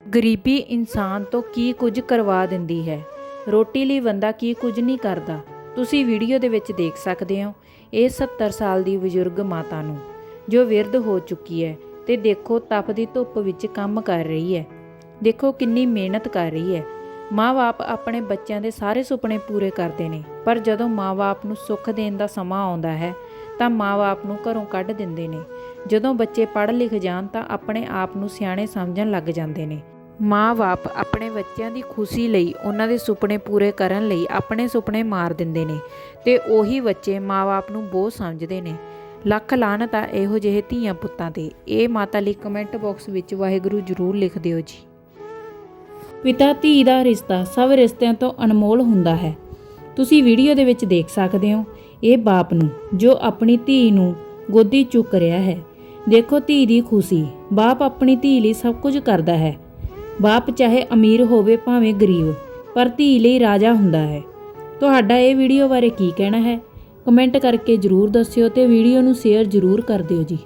ਗਰੀਬੀ ਇਨਸਾਨ ਤੋਂ ਕੀ ਕੁਝ ਕਰਵਾ ਦਿੰਦੀ ਹੈ? ਰੋਟੀ ਲਈ ਬੰਦਾ ਕੀ ਕੁਝ ਨਹੀਂ ਕਰਦਾ? ਤੁਸੀਂ ਵੀਡੀਓ ਦੇ ਵਿੱਚ ਦੇਖ ਸਕਦੇ ਹੋ, ਇਹ 70 ਸਾਲ ਦੀ ਬਜ਼ੁਰਗ ਮਾਤਾ ਨੂੰ, ਜੋ ਵਿਰਧ ਹੋ ਚੁੱਕੀ ਹੈ ਤੇ ਦੇਖੋ ਤਪਦੀ ਧੁੱਪ ਵਿੱਚ ਕੰਮ ਕਰ ਰਹੀ ਹੈ। ਦੇਖੋ ਕਿੰਨੀ ਮਿਹਨਤ ਕਰ ਰਹੀ ਹੈ। ਮਾਂ-ਬਾਪ ਆਪਣੇ ਬੱਚਿਆਂ ਦੇ ਸਾਰੇ ਸੁਪਨੇ ਪੂਰੇ ਕਰਦੇ ਨੇ, ਪਰ ਜਦੋਂ ਮਾਂ-ਬਾਪ ਨੂੰ ਸੁੱਖ ਦੇਣ ਦਾ ਸਮਾਂ ਆਉਂਦਾ ਹੈ ਤਾਂ ਮਾਂ-ਬਾਪ ਨੂੰ ਘਰੋਂ ਕੱਢ ਦਿੰਦੇ ਨੇ। ਜਦੋਂ ਬੱਚੇ ਪੜ੍ਹ ਲਿਖ ਜਾਣ ਤਾਂ ਆਪਣੇ ਆਪ ਨੂੰ ਸਿਆਣੇ ਸਮਝਣ ਲੱਗ ਜਾਂਦੇ ਨੇ। ਮਾਂ-ਬਾਪ ਆਪਣੇ ਬੱਚਿਆਂ ਦੀ ਖੁਸ਼ੀ ਲਈ ਉਹਨਾਂ ਦੇ ਸੁਪਨੇ ਪੂਰੇ ਕਰਨ ਲਈ ਆਪਣੇ ਸੁਪਨੇ ਮਾਰ ਦਿੰਦੇ ਨੇ ਤੇ ਉਹੀ ਬੱਚੇ ਮਾਂ-ਬਾਪ ਨੂੰ ਬਹੁਤ ਸਮਝਦੇ ਨੇ। ਲੱਖ ਲਾਹਨਤ ਆ ਇਹੋ ਜਿਹੇ ਧੀਆਂ ਪੁੱਤਾਂ ਤੇ। ਇਹ ਮਾਤਾ ਲਈ ਕਮੈਂਟ ਬਾਕਸ ਵਿੱਚ ਵਾਹਿਗੁਰੂ ਜ਼ਰੂਰ ਲਿਖ ਦਿਓ ਜੀ। ਪਿਤਾ ਧੀ ਦਾ ਰਿਸ਼ਤਾ ਸਭ ਰਿਸ਼ਤਿਆਂ ਤੋਂ ਅਨਮੋਲ ਹੁੰਦਾ ਹੈ। ਤੁਸੀਂ ਵੀਡੀਓ ਦੇ ਵਿੱਚ ਦੇਖ ਸਕਦੇ ਹੋ, ਇਹ ਬਾਪ ਨੂੰ, ਜੋ ਆਪਣੀ ਧੀ ਨੂੰ ਗੋਦੀ ਚੁੱਕ ਰਿਹਾ ਹੈ। ਦੇਖੋ ਧੀ ਦੀ ਖੁਸ਼ੀ, ਬਾਪ ਆਪਣੀ ਧੀ ਲਈ ਸਭ ਕੁਝ ਕਰਦਾ ਹੈ। ਬਾਪ ਚਾਹੇ ਅਮੀਰ ਹੋਵੇ ਭਾਵੇਂ ਗਰੀਬ, ਪਰ ਧੀ ਲਈ ਰਾਜਾ ਹੁੰਦਾ ਹੈ। ਤੁਹਾਡਾ ਇਹ ਵੀਡੀਓ ਬਾਰੇ ਕੀ ਕਹਿਣਾ ਹੈ? ਕਮੈਂਟ ਕਰਕੇ ਜਰੂਰ ਦੱਸਿਓ ਤੇ ਵੀਡੀਓ ਨੂੰ ਸ਼ੇਅਰ ਜਰੂਰ ਕਰ ਦਿਓ ਜੀ।